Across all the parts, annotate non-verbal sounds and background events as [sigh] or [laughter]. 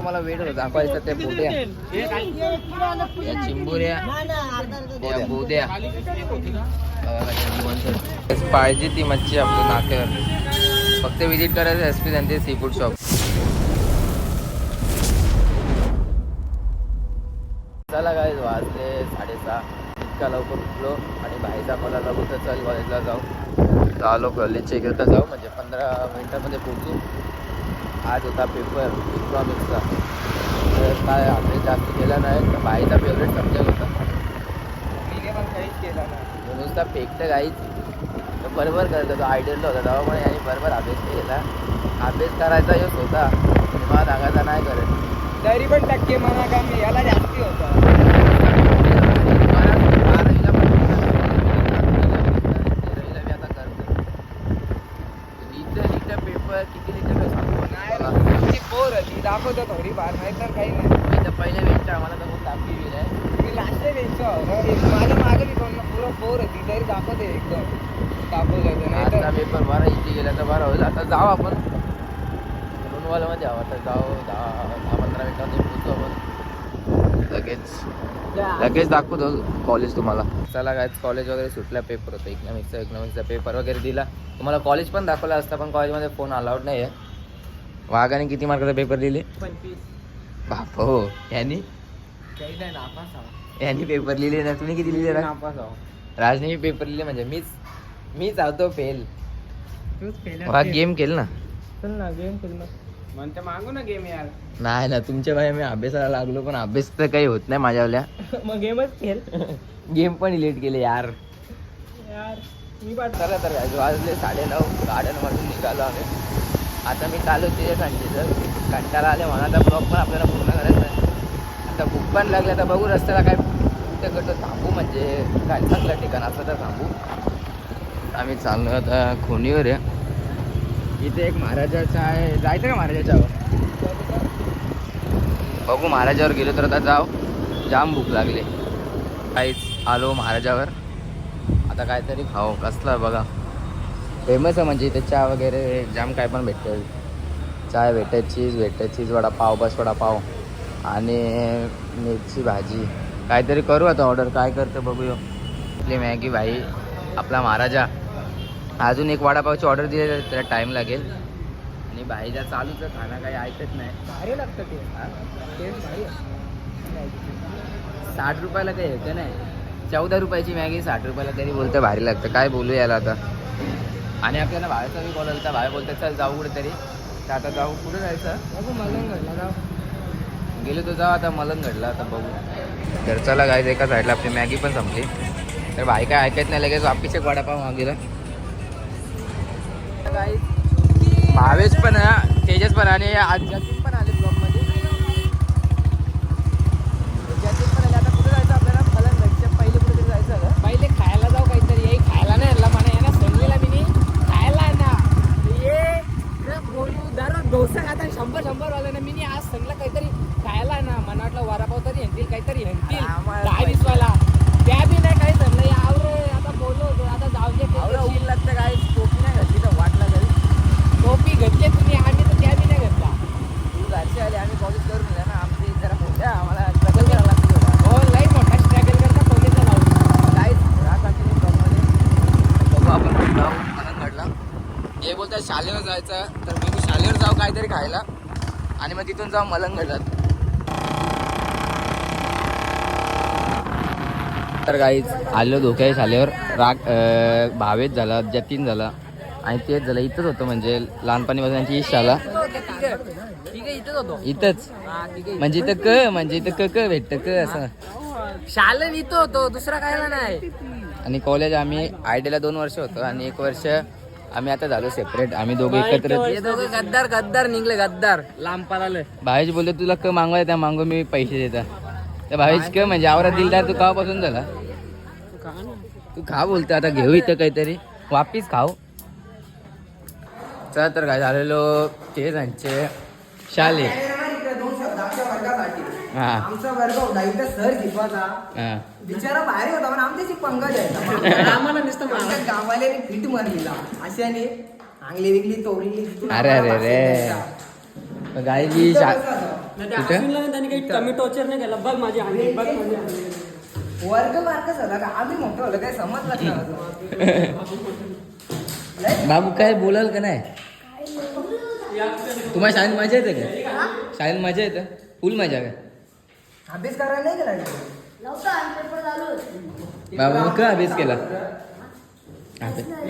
तुम्हाला वेळ दाखवायचं ते बोट्या या चिंबुऱ्या. या बोद्या पाहिजे ती मच्छी आपल्या नाक्यावर. फक्त व्हिजिट करायचं एस पी त्यांचे सी फूड शॉप चला काय वाजले साडेसहा. इतका लवकर उठलो आणि बाहेर मला लागू तर चल कॉलेजला जाऊ. आलो कॉलेजच्या इकडे जाऊ म्हणजे पंधरा मिनिटामध्ये पोहोचू. आज होता पेपर इकॉनॉमिक्सचा. तर काय अभ्यास जास्त केला नाही तर बाईचा फेवरेट सब्जेक्ट होता. तो नुसता फेकतं काहीच. तर बरोबर करतो तो आयडियल होता. तेव्हा पण याने बरोबर अभ्यास केला. अभ्यास करायचा येत होता मला दागाचा नाही करत. तरी पण टक्के म्हणा कमी याला जास्ती होता बारावीला पण तेरावीला बी आता करतो लिहितं लिहितं पेपर किती लिहितं काय सांगू मला. ती पोर ती दाखवतो थोडी फार नाही तर काही नाही. मी तर पहिल्या वेळच्या आम्हाला तर दाखवी बी नाही मी लास्ट बेंच माझ्या मागे कोण पुरं होती तरी दाखवते एकदम. दाखवलं नाही तर पेपर बरा इथे गेला तर बरा होईल. आता जाऊ आपण. लोणवालामध्ये हवा तर जाऊ दहा दहा पंधरा आपण. लगेच. लगेच दाखवतो कॉलेज तुम्हाला. चला काय कॉलेज वगैरे सुटला पेपर होता. इकॉनॉमिक्सचा इकॉनॉमिक्सचा पेपर वगैरे दिला. तुम्हाला कॉलेज पण दाखवला असता पण कॉलेजमध्ये फोन अलाउड नाही आहे वाघाने किती मार्काचा पेपर दिले पंचवीस. बाप हो यांनी. यांनी पेपर लिहिले ना? तुम्ही किती लिहिले राजने पेपर लिहिले म्हणजे मीच मीच आहोतो फेल तूच फेल वाघ गेम केलं ना? चल ना गेम खेळ ना. म्हणते मागू ना गेम यार. नाही ना तुमच्या बाई मी अभ्यासाला लागलो पण अभ्यास तर काही होत नाही माझ्यावाल्या. [laughs] मग गेमच खेळ. गेम पण डिलीट केले यार. यार मी पाठ तर वाजले साडेनऊ गार्डनमधून निघालो आम्ही. आता मी चालू तिथे जर कंटाळा आले म्हणा आता ब्लॉक पण आपल्याला पूर्ण करायचं आहे. आता भूक पण लागलं तर बघू रस्त्याला काय कुठे कुठं थांबू म्हणजे काय चांगलं ठिकाण असलं तर थांबू. आम्ही चाललो आता खोनीवर आहे. इथे एक महाराजाचा आहे. जायचं का महाराजाच्यावर? बघू महाराजावर गेलो तर आता जाऊ. जाम भूक लागली. काहीच आलो महाराजावर. आता काहीतरी खाऊ. कसलं बघा. फेमस आहे म्हणजे इथे चहा वगैरे जाम काय पण भेटतं. चाय भेटत चीज भेटत चीज वडापाव बस वडापाव आणि मिरची भाजी. काहीतरी करू आता ऑर्डर काय करतं बघूया. आपली मॅगी भाई आपला महाराजा. अजून एक वडापावची ऑर्डर दिली तर त्याला टाईम लागेल. आणि भाईचा चालूच खाणं काही ऐकत नाही. भारी लागतं ते. साठ रुपयाला काही येतं नाही. चौदा रुपयाची मॅगी साठ रुपयाला तरी बोलतं भारी लागतं. काय बोलू याला आता? आणि आपल्याला भावाचा बी कॉल आला भाई बोलतात चल जाऊ कुठेतरी. तर आता जाऊ कुठे जायचं? बघू मलंगडला जाऊ गेलो तर जाऊ आता मलंग घडला आता बघू. घरचाला गायचं एका साईडला आपली मॅगी पण संपली. तर भाई काय ऐकत नाही लगेच वापिस एक वडापाव मागितला भावेश पण तेजस पण आणि आज पण आले ब्लॉगमध्ये जतीन पण आले आता कुठे जायचं आपल्याला मलंग घडच्या पहिले कुठे जायचं का पहिले खायला जाऊ काहीतरी ये खायला नाही याला म्हणा यांना संगीला मी नी खायला ना ये रे बोलू डोसा खाता शंभर शंभर वाला ना मी आज संगला काहीतरी खायला ना मला वाटलं वडापाव तरी हंतील काहीतरी हंतील दहा वीस वाला त्या बी नाही काही संगलं याव रे आता बोलू आता जाऊ दे. ऊन लागतं काय टोपी नाही घातली तर वाट लागेल टोपी घेतली तुम्ही आम्ही तर त्या बी नाही घेतला. तू घरचे आले आम्ही कॉलेज करून दिला ना आमची जरा मोठ्या आम्हाला स्ट्रगल करावं लागतं. हो लई मोठा स्ट्रगल करता कॉलेजला लावून काहीच असेल ब्लॉगमध्ये बघू आपण जाऊ आनंदगडला हे बोलतात शालेवर जायचं तर जाऊ काहीतरी खायला. आणि मग तिथून जाऊ मलंगडला तर काहीच आलो धोक्या शालेवर राग अं, भावेश झाला जतीन झाला. आणि तेच झालं इथंच होतं म्हणजे लहानपणीपासून त्यांची इष्ट आला ठीक आहे इथेच. म्हणजे इथं क म्हणजे इथं क क भेटतं क असं. शालन इथं होतो दुसरा कायला नाही. आणि कॉलेज आम्ही आयडीला दोन वर्ष होतो आणि एक वर्ष आम्ही आता झालो सेपरेट आम्ही दोघं एकत्र हे दोघं गद्दार गद्दार निघले गद्दार. लांब पळाले. भावेश बोलले तुला क मागवाय त्या मागो मी पैसे देता. तर भावेश क म्हणजे आवरा दिलदार तू कावापासून झाला? तू खा बोलतो आता घेऊ इथं काहीतरी. वापिस खाऊ. चला तर काय झालेलो ते त्यांचे शाले. आमचा वर्ग होता इथं सर शिकवायचा हा. बिचारा बाहेर होता पण आमच्याशी पंगा द्यायचा [laughs] आम्हाला नुसतं गावाला फिट मारलेला. अशाने चांगली विकली तोडली अरे अरे रे गायची नाही त्या कुठे? अश्विनला त्यांनी काही कमी टॉर्चर नाही केला. बघ माझी अंडी बघ माझी अंडी वर्ग झाला का? आम्ही मोठं होलं काय. [laughs] बाबू काय बोलाल का नाही? तुम्हाला शाळेत मजा येते का? शाळेत मजा येते? फुल मजा काय अभ्यास करायला नाही गेला नव्हता आणि पेपर चालू होते. बाबू मग काय अभ्यास केला?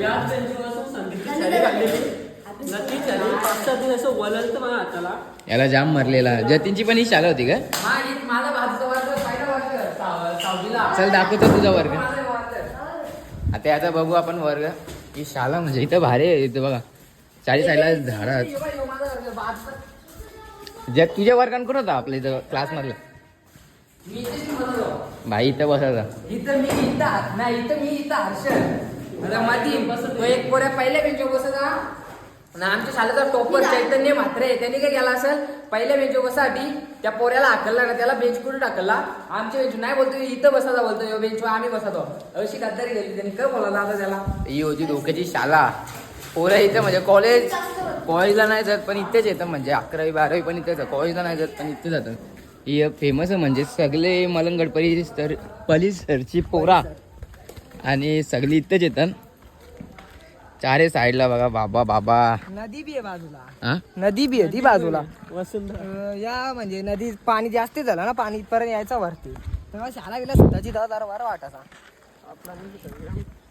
याच बेंचवर संदीपची शाळी घातलेली नक्कीच झाली. पाच सहा दिवस असं वलल तर माझ्या हाताला. याला जाम मारलेला. जतीनची पण ही शाळा होती का? माझी माझा बाजूचा वर्ग पहिला वर्ग साव- सहावीला चल दाखवतो तुझा वर्ग. माझा वर्ग. आता याचा बघू आपण वर्ग. ही शाळा म्हणजे इथं भारी आहे इथं बघा. चाळीस साईडला झाडं आहेत. यो बाई, यो माझा वर्ग बाजूचा. ज्या तुझ्या वर्गात कोण होता आपल्या इथं क्लास मधला मी इथेच बसलो. भाई इथं बसायचा इथं मी इथं नाही इथं मी इथं हर्षद आता मधी तो एक पोऱ्या पहिल्या बेंचवर बसत हा. आणि आमच्या शाळेचा टॉपर चैतन्य मात्रे आहे. त्यांनी काय केला असेल पहिल्या बेंचवर बसासाठी त्या पोऱ्याला हाकलला ना त्याला बेंच कुठे टाकला? आमच्या बेंच नाही बोलतो इथं बसायचा बोलतो यो बेंचवर आम्ही बसतो अशी गद्दारी गेली त्यांनी. काय बोलायला आता त्याला? ही होती धोक्याची शाळा. पोरं इथं म्हणजे कॉलेज कॉलेजला नाही जात पण इथेच येतं म्हणजे अकरावी बारावी पण इथेच कॉलेजला नाही जात पण इथे जातात ही फेमस म्हणजे सगळे मलंगड परिसर परिसरची पोरा. आणि सगळी इथेच येतात. चारे साईडला बघा बाबा बाबा. नदी बी आहे बाजूला. हा? नदी बी आहे ती बाजूला. या म्हणजे नदी पाणी जास्त झालं ना पाणी इथपर्यंत यायचं वरती. तेव्हा शाळा गेला स्वतःची दहा दार वार वाटाचा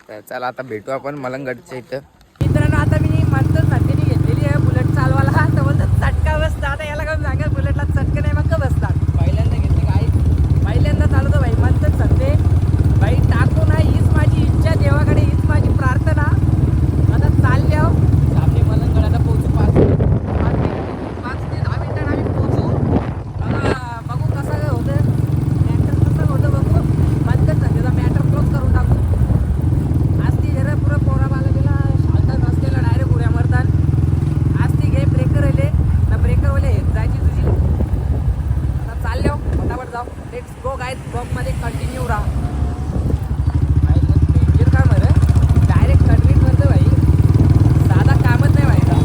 तर चला आता भेटू आपण मलंगडच्या इथं. मित्रांनो आता मी नंदिनी घेतलेली आहे बुलेट चालवायला. तर बोलतात चटका बसता आता याला काय सांगा बुलेटला चटका नाही मग का बसतात पहिल्यांदा घेतले काय पहिल्यांदा चालवतो भाई म्हणतात सध्या भाई टाकू ना हीच माझी इच्छा देवाकडे हीच माझी प्रार्थना आता चालले आहो आपले मलंगड आता पोहोचू पाच पाच ते- पाच ते दहा मिनिटात आम्ही पोहोचू आता बघू कसं काय होतं मॅटर कसं होतं बघू म्हणतात सध्याचा मॅटर क्लोज करून टाकू आज ती जरा पुरं पोरा बाला गेला शालता नसलेला डायरेक्ट उड्या मारतात आज ती घे ब्रेकर आले ना ब्रेकर वाले जायची तुझी आता चालले हो फटाफट जाऊ लेट्स गो गाय ब्लॉगमध्ये कंटिन्यू राहा डेंजर काम आहे डायरेक्ट कन्व्हिट करतो भाई साधा कामच नाही व्हायचा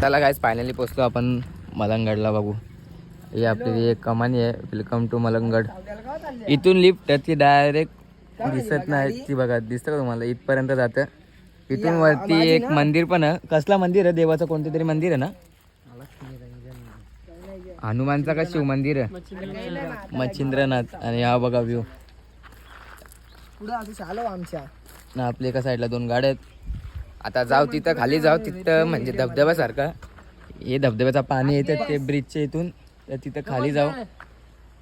चला काय फायनली पोचलो आपण मलंगडला बघू. ही आपली एक कमानी आहे. Welcome to Malanggad. इथून लिफ्ट ती डायरेक्ट दिसत नाही ती बघा दिसतं का तुम्हाला? इथपर्यंत जातं. इथून वरती एक मंदिर पण आहे. कसला मंदिर आहे? देवाचं कोणतं तरी मंदिर आहे ना? हनुमानचा का शिव मंदिर आहे? मच्छिंद्रनाथ. आणि हा बघा व्ह्यू पुढं आमच्या. ना आपल्या एका साईडला दोन गाड्या आहेत. आता जाऊ तिथं खाली जाऊ तिथं म्हणजे धबधब्यासारखा. हे धबधब्याचं पाणी येतं ते ब्रिजच्या इथून. तर तिथं खाली जाऊ.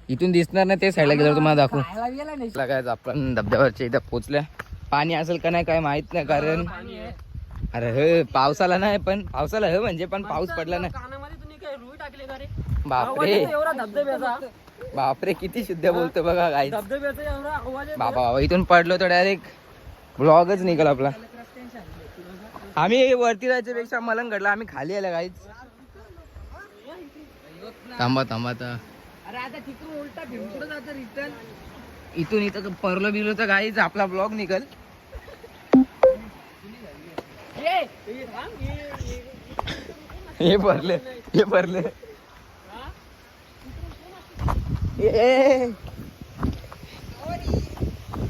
इथून दिसणार नाही ते साईडला गेल्यावर तुम्हाला दाखवू. खायला गेला नाही चला काय आपण धबधब्यावरच्या इथं पोचल्या पाणी असेल का नाही काय माहीत नाही कारण अरे हे पावसाला नाही पण पावसाला हे म्हणजे पण पाऊस पडला नाही. बापरे. बापरे किती शुद्ध बोलतो बघा काय. बाबा बाबा इथून पडलो तर डायरेक्ट ब्लॉगच निघाला आपला. आम्ही वरती जायच्या पेक्षा मलंगडला आम्ही खाली आल्या काहीच थांबा थांबा अरे आता तिकडून उलटा भिंकुडं जातं रिटर्न इथून इथं परलो बिलो तर काहीच आपला ब्लॉग निघल. हे भरले हे भरले.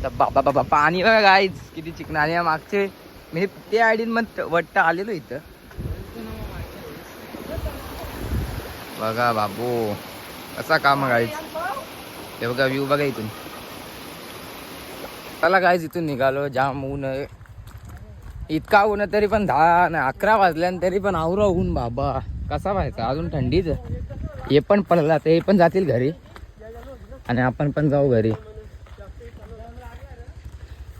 बाबा बाबा पाणी बघा गाईच किती चिकन आणि मागचे. मी ते आयडीन मग वट्ट आलेलो इथं. बघा बाबू कसा काम गाईज ते बघा व्ह्यू बघा इथून. चला गाईज इथून निघालो जाम ऊन इतका ऊन तरी पण दहा नाही अकरा वाजल्यान तरी पण आवरा ऊन बाबा. कसा व्हायचा? अजून थंडीच हे पण पडला ते पण जातील घरी. आणि आपण पण जाऊ घरी.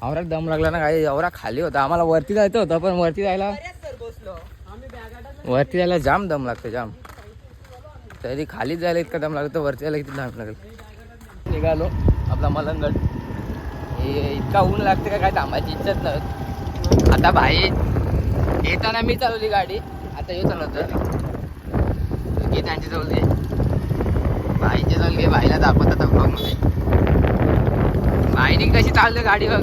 आवरा दम लागला ना काही आवरा खाली होता. आम्हाला वरती जायचं होतं पण वरती जायला वरती जायला जाम दम लागतो जाम. तरी खाली जायला इतका दम लागतो वरती जायला किती दम लागेल. निघालो आपला मलंगड हे इतका ऊन लागते का काय थांबायची इच्छाच नाही आता भाई येताना मी चालवली गाडी आता हे चालवतं घे त्यांची चालवली भाईची चालली भाईला दाखवत आता ब्लॉगमध्ये. बायनिंग कशी चालते गाडी बघ.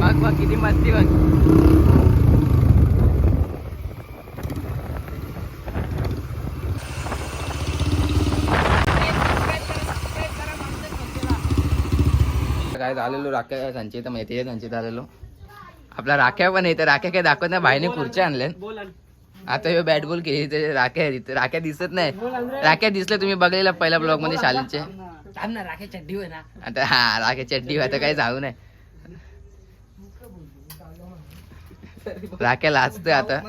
बघ बघ किती मस्ती बघ. काय झालेलो? राख्या संचित माहिती आहे? संचित आलेलो. आपला राख्या पण येते राख्या काय दाखवत नाही. बाईने खुर्च्या आणल्या. आता ह्यो बॅट बॉल केली ते राख्या. राख्या दिसत नाही. राख्या दिसल्या तुम्ही बघलेला पहिल्या ब्लॉगमध्ये शाळेचे थांब ना राखे चड्डी होय ना. आता हा राखे चड्डी आता काही जाऊ नये राखे लाचतोय आता.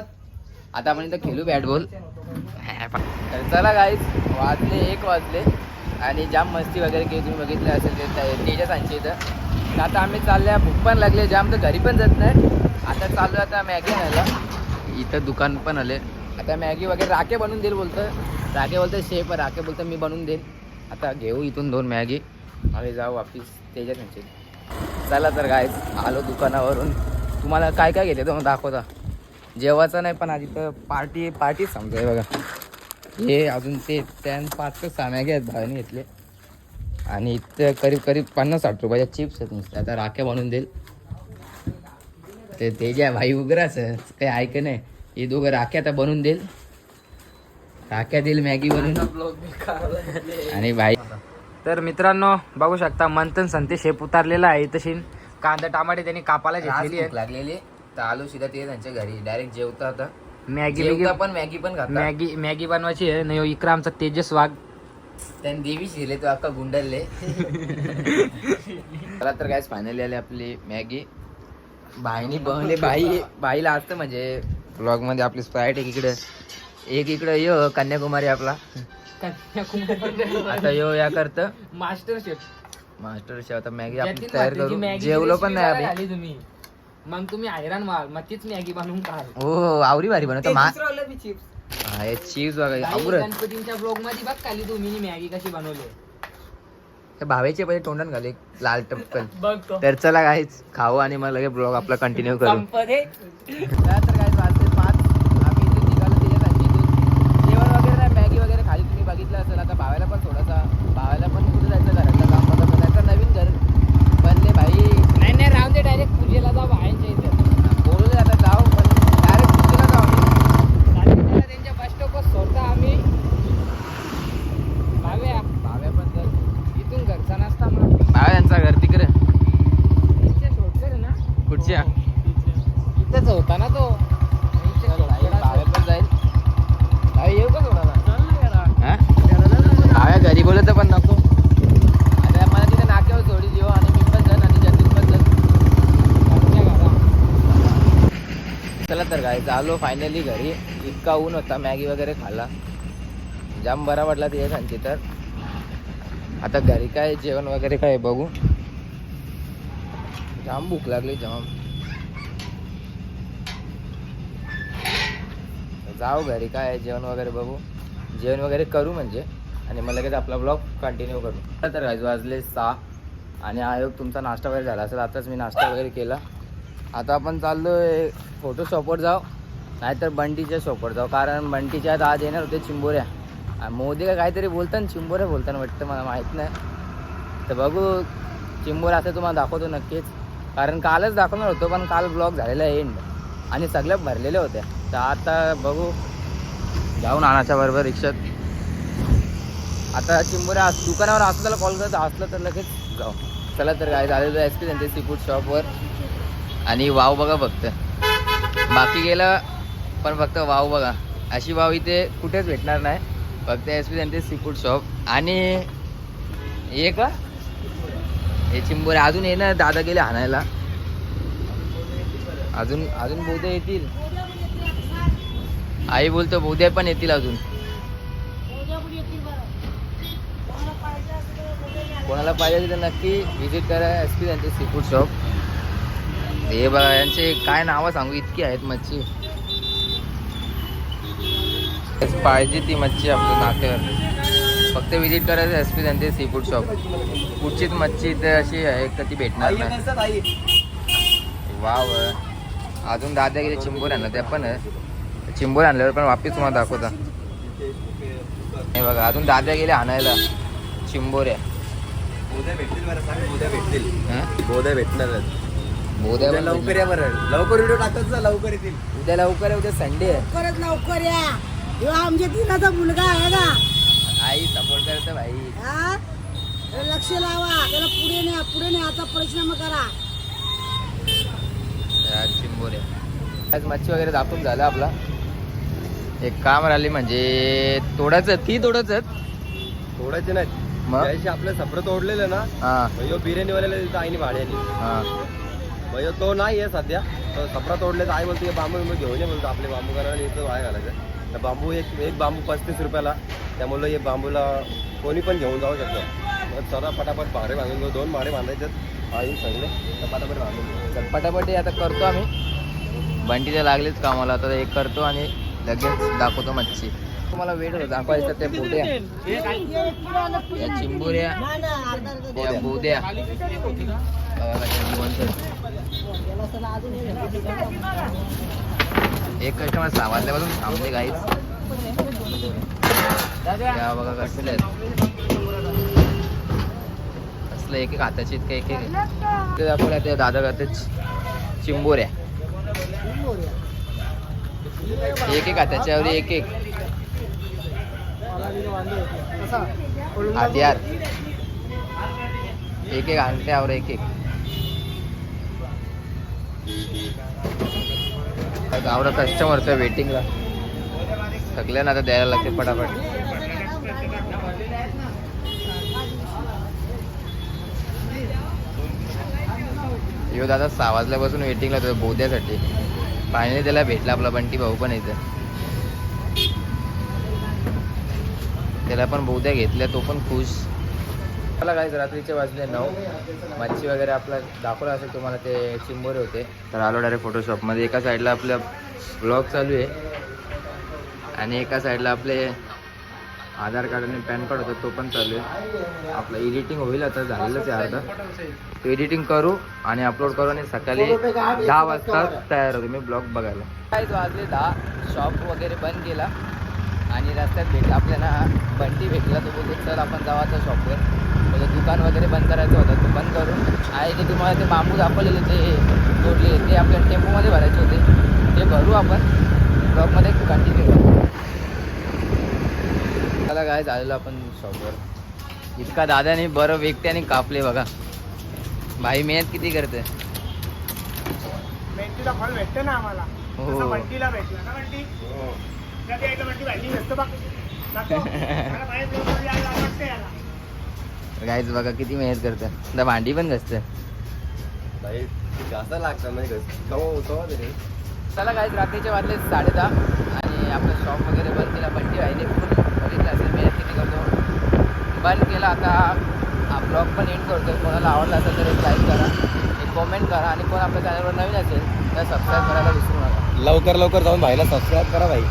आता आपण इथं खेळू बॅट बॉल. तर चला गाईज वाजले एक वाजले. आणि जाम मस्ती वगैरे केली तुम्ही बघितलं असेल ते तेजस यांची इथं. तर आता आम्ही चालल्या भूक पण लागले जाम तर घरी पण जात नाही. आता चालू आता मॅगी आणायला. इथं दुकान पण आले आता मॅगी वगैरे राखे बनवून देईल बोलतं राखे बोलतं शेफ राखे बोलतं मी बनवून देईल. आता घेऊ इथून दोन मॅगी. आणि जाऊ वापिस. त्याच्या त्यांचे चला. तर काय आलो दुकानावरून. तुम्हाला काय काय घेते तो दाखवता. जेवायचं नाही पण आधी तर पार्टी पार्टीच समजाय बघा. हे अजून ते त्यान पाच सहा मॅगी आहेत भावाने घेतले. आणि इथं करीब करीब पन्नास साठ रुपयाच्या चिप्स आहेत नुसते. आता राख्या बनवून देईल. ते ते ज्या भाई उगराच काही ऐक नाही? हे दोघं राख्या आता बनवून देईल. देईल मॅगी बनवून आणि भाई तर मित्रांनो बघू शकता मंथन संते शेप उतारलेला आहे तशी कांदा टमाटे त्यांनी कापायला घेतलेली आहे. लागलेली तर आलो सीधा ते त्यांच्या घरी. डायरेक्ट जेवता आता. मॅगी जेवता पण मॅगी पण खाता. मॅगी मॅगी बनवायची आहे. नाही इकडं आमचा तेजस वाघ. त्यांनी देवी शिरले तो अख्खा गुंडलले मला [laughs] तर काय फायनली आले आपली मॅगी. बाईनी बनवले. बाई बाईला असतं म्हणजे ब्लॉगमध्ये आपली स्प्राईट इकडे. एक इकडे यो कन्याकुमारी आपला. आता यो या करत. मास्टर शेफ मास्टर शेफ आता मॅगी आपण तयार करू. जेवलो पण नाही आम्ही. तुम्ही. मग तुम्ही हैराण व्हाल मग तीच मॅगी बनवून खाल हो आवरी भारी बनवतो. मा हा चीज आवरत. गणपतींच्या ब्लॉगमध्ये बघ खाली तुम्ही मॅगी कशी बनवली. त्या भावेचे पहिले तोंडात घाले लाल टपकन. [laughs] बघ तर चला काहीच खाऊ आणि मग लगेच ब्लॉग आपला कंटिन्यू करू. [laughs] तर काय वाजते पाच आम्ही इथून निघालो त्याच्या इथून जेवण वगैरे नाही मॅगी वगैरे खाली तुम्ही बघितलं असेल आता भावायला पण थोडासा भावायला पण कुठे जायचं घरातलं काम बघा त्याचं नवीन घर बनले भाई नाही नाही राहून दे डायरेक्ट पूजेला जाऊ बायांच्या इथे बोलू दे आता जाऊ पण डायरेक्ट पूजेला जाऊ आम्ही साडेतीनला त्यांच्या बस स्टॉपवर सोडता आम्ही भाव्या भाव्या पण तर इथून घरचा नसता मग भाव्या यांचं घर तिकडे इथे सोडते ना कुठच्या इथेच होता ना तो इथे सोडला भाव्या असेल. पण जाईल भाव्या येऊ का थोडा चल ना जरा. हा भाव्या घरी बोलत पण नको आता मला तिथे नाक्यावर सोडी देऊ आणि मी पण जाईन आणि जतीन पण जाईन घरच्या घरा. चला तर काय आलो फायनली घरी. इतका ऊन होता मॅगी वगैरे खाल्ला. जाम बरा वाटला ते सांगते तर आता घरी काय जेवण वगैरे काय बघू. जाम भूक लागली जाम. जाऊ घरी काय जेवण वगैरे बघू. जेवण वगैरे करू म्हणजे. आणि मग लगेच आपला ब्लॉग कंटिन्यू करू. तर वाजले सहा. आणि आयोग तुमचा नाश्ता वगैरे झाला असेल. आताच मी नाश्ता वगैरे केला. आता आपण चाललो फोटो फोटोशॉपवर जाऊ. नाहीतर बंटीच्या शॉपवर जाऊ. कारण बंटीच्या आत आज येणार होते चिंबोऱ्या. मोदी का काहीतरी बोलताना चिंबोऱ्या बोलताना वाटतं मला माहीत नाही. तर बघू चिंबोऱ्या असं तुम्हाला दाखवतो नक्कीच. कारण कालच दाखवणार होतो पण काल ब्लॉग झालेला एंड आणि सगळ्या भरलेल्या होत्या. तर आता बघू. जाऊन आणाच्या बरोबर रिक्षात. आता चिंबोऱ्या दुकानावर असं त्याला कॉल करत असलं तर लगेच जाऊ. चला तर काय झालेलं आहे पी त्यांचे सी फूड शॉपवर आणि वाव बघा फक्त. बाकी गेलं पण फक्त वाव बघा. अशी वाव इथे कुठेच भेटणार नाही. फक्त एस पी त्यांचे सी फूड शॉप आणि हे का? हे चिंबोरे. अजून ये ना दादा गेले हाणायला अजून अजून बोधे येतील. आई बोलतो बोधे पण येतील अजून. कोणाला पाहिजे तर नक्की व्हिजिट करा एस पी त्यांचे सी फूड शॉप हे बघा यांचे काय नावं सांगू इतकी आहेत मच्छी. पाहिजे ती मच्छी आपल्या नाक्यावर फक्त व्हिजिट करायचं एस पी त्यांचे सी फूड शॉप कुठचीच मच्छी इथे अशी आहे का ती भेटणार नाही. वाव अजून दादा गेले चिंबोर आणलं? त्या पण चिंबोर आणल्यावर पण वापिस तुम्हाला दाखवता. हे बघा अजून दादा गेले आणायला. चिंबोऱ्या उद्या भेटतील बरं सांग उद्या भेटतील. हा? उद्या भेटणारच उद्या उद्या लवकर या बरं. लवकर व्हिडिओ टाकत जा लवकर येतील. उद्या लवकर आहे, उद्या संडे आहे. लवकरच लवकर या. ह्यो आमच्या दिनाचा मुलगा आहे का आई सपोर्ट करते भाई हा? लक्ष लावा. त्याला पुढे न्या पुढे न्या. आता परिश्रम करा. आज चिंबोरे. आज मच्छी वगैरे दाखवून झालं आपला. एक काम राहिली म्हणजे तोडायचं ती तोडायचं तोडायचे नाही मग? त्याशी आपलं सफर तोडलेलं ना हा. ह्यो बिर्याणी वाल्याला तिथं आईने भाड्याने. हा. ह्यो तो नाही आहे सध्या. तो सफरा तोडले तर आई बोलतो "हे बांबू बिंबू घेऊन ये बोलतो आपले बांबू करायला इथं वाया घालायचं तर बांबू एक एक बांबू पस्तीस रुपयाला. त्यामुळे हे बांबूला कोणी पण घेऊन जाऊ शकतो. मग चला पटापट भाडे बांधून घेऊ. दोन भाडे बांधायचे आई सांगले तर पटापट बांधून घेऊ. तर पटापट आता करतो आम्ही. बंटीला लागलेच कामाला आता एक करतो आणि लगेच दाखवतो मच्छी. तुम्हाला वेळ दाखवायचं त्या बोट्या या चिंबुऱ्या. त्या बोद्या. एक कस्टमर सहा वाजल्यापासून थांबले काही त्या बघा कसले कसलं एक एक हाताचे इतके एक एक ते दाखवल्या ते दादा करते चिंबोऱ्या. एक एक हाताच्यावर एक एक हथियार एक एक अंगठ्यावर एक एक गावडा कस्टमरचं वेटिंगला थकले ना आता द्यायला लागते फटाफट यो दादा सहा वाजल्यापासून वेटिंगला होतो बोद्यासाठी. फायनली त्याला भेटला आपला बंटी भाऊ पण इथं. त्याला पण बोद्या घेतल्या तो पण खुश. मला काय रात्रीचे वाजले नऊ. मच्छी वगैरे आपला दाखवला असेल तुम्हाला ते चिंबोरे होते. तर आलो डायरेक्ट फोटोशॉपमध्ये एका साईडला आपलं ब्लॉग चालू आहे. आणि एका साईडला आपले आधार कार्ड आणि पॅन कार्ड होतं तो पण चालू आहे. आपलं एडिटिंग होईल आता झालेलंच आहे अर्धा. तो एडिटिंग करू आणि अपलोड करू आणि सकाळी दहा वाजता तयार होतो मी ब्लॉग बघायला. काय वाजले दहा. शॉप वगैरे बंद केला. आणि रस्त्यात भेटला आपल्याला बंटी भेटला तो बोलतो चल आपण जाऊ आता शॉपवर म्हणजे दुकान वगैरे बंद करायचं होतं. ते बंद करून आहे ते तुम्हाला ते बांबू दाखवलेले ते तोडले ते आपल्या टेम्पोमध्ये भरायचे होते. ते भरू आपण. ब्लॉगमध्ये कंटिन्यू त्याला काय झालेलं आपण शॉपवर इतका दादाने बरं व्यक्त्याने कापले बघा. भाई मेहनत किती करते? भेटतं ना आम्हाला. हो. भेटला ना भेटतो [laughs] गायच बघा किती मेहनत करते भांडी पण घसते भाई जास्त लागतं म्हणजे चला काय रात्रीचे वाजले साडे दहा आणि आपलं शॉप वगैरे बंद केला. बंटी भाईने फुल बघितलं असेल मेहनत किती करतो. बंद केला आता हा ब्लॉग पण एंड करतो कोणाला आवडला असेल तर एक लाईक करा एक कॉमेंट करा आणि कोण आपल्या चॅनलवर नवीन असेल तर सबस्क्राईब करायला विसरू नका. लवकर लवकर जाऊन भाईला सबस्क्राईब करा भाई.